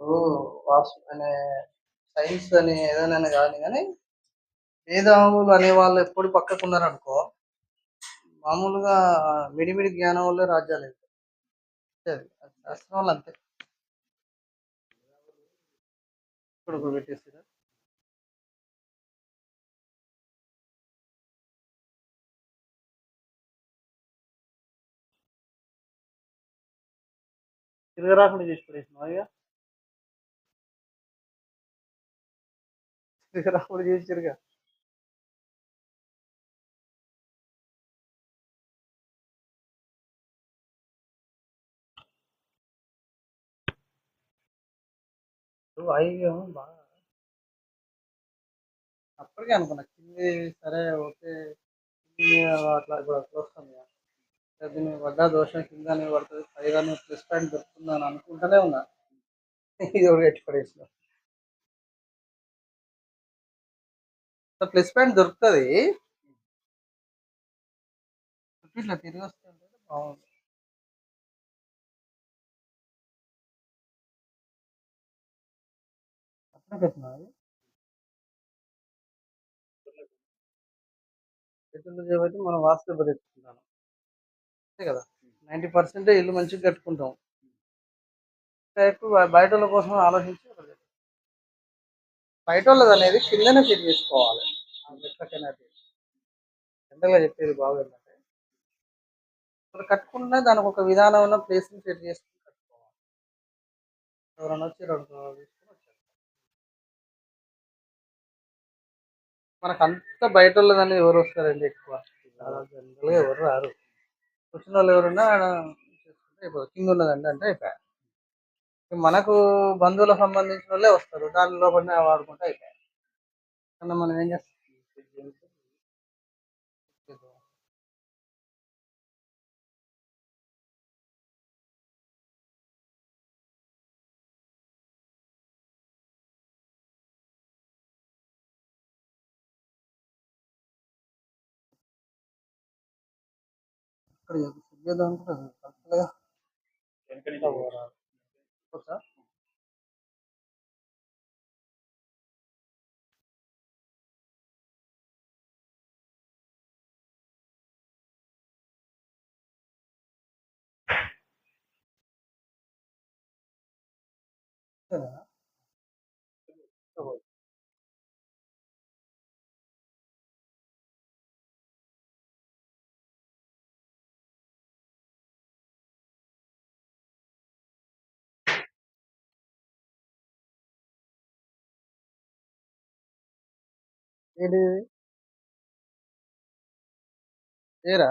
ఓ వాస్తు అనే సైన్స్ అని ఏదైనా కానీ గానీ, మేధావులు అనేవాళ్ళు ఎప్పుడు పక్కకున్నారనుకో మామూలుగా మిడిమిడి జ్ఞానం వల్లే రాజ్యాలు అవుతాయి శాస్త్రం వాళ్ళు అంతే. ఇప్పుడు పెట్టేసిర్రా? తిరగరాకుండా చేసి పడేసినావా ఇగ? తిరగరాకుండా చేసి నువ్వు ఐగం బాగా అప్పటికే అనుకున్నా. కింది సరే ఓకే. అట్లా కూడా అట్లా వస్తుంది దీని మీద పడ్డా దోషం కిందనే పైగా నువ్వు ప్లస్ పాయింట్ దొరుకుతుందని అనుకుంటూనే ఉన్నా. ఇది ఒకటి ఎట్టి పడేసిన ప్లస్ పాయింట్ దొరుకుతుంది ఇట్లా తిరిగొస్తే ఉంటది బాగుంది. అట్లనే పెట్టినది అది? చేయబట్టి మనం వాస్తవ దెబ్బతింటున్నాం. కదా! 90% ఇల్లు మంచిగా కట్టుకుంటాం. ఇంకా ఎక్కువ బయటోళ్ళ కోసం ఆలోచించి బయట వాళ్ళది అనేది కిందనే సెట్ చేసుకోవాలి. ఆ ఎంతగా చెప్పేది బావేంటంటే ఇప్పుడు కట్టుకుంటే దానికి ఒక విధానం ఉన్న ప్లేస్‌ని సెట్ చేసుకుని కట్టుకోవాలి. ఎవరైనా వచ్చిర్రనుకో మనకు అంత బయట బయటోళ్ళదని ఎవరు వస్తారండి ఎక్కువ. జనరల్‌గా ఎవరు రారు. వచ్చినోళ్ళు ఎవరున్నా చేసుకుంటే అయిపోతది. కింద ఉన్నదండి అంటే అయిపాయే. మనకు బంధువులకు సంబంధించినోళ్ళే వస్తారు. దాని లోపలనే వాడుకుంటే అయిపాయే. మనం ఏం చేస్తాం? ఇక్కడ సెట్ చేద్దాం అనుకుంటే కరెక్ట్‌గా ఇట్లా ఏంటిది? చైరా?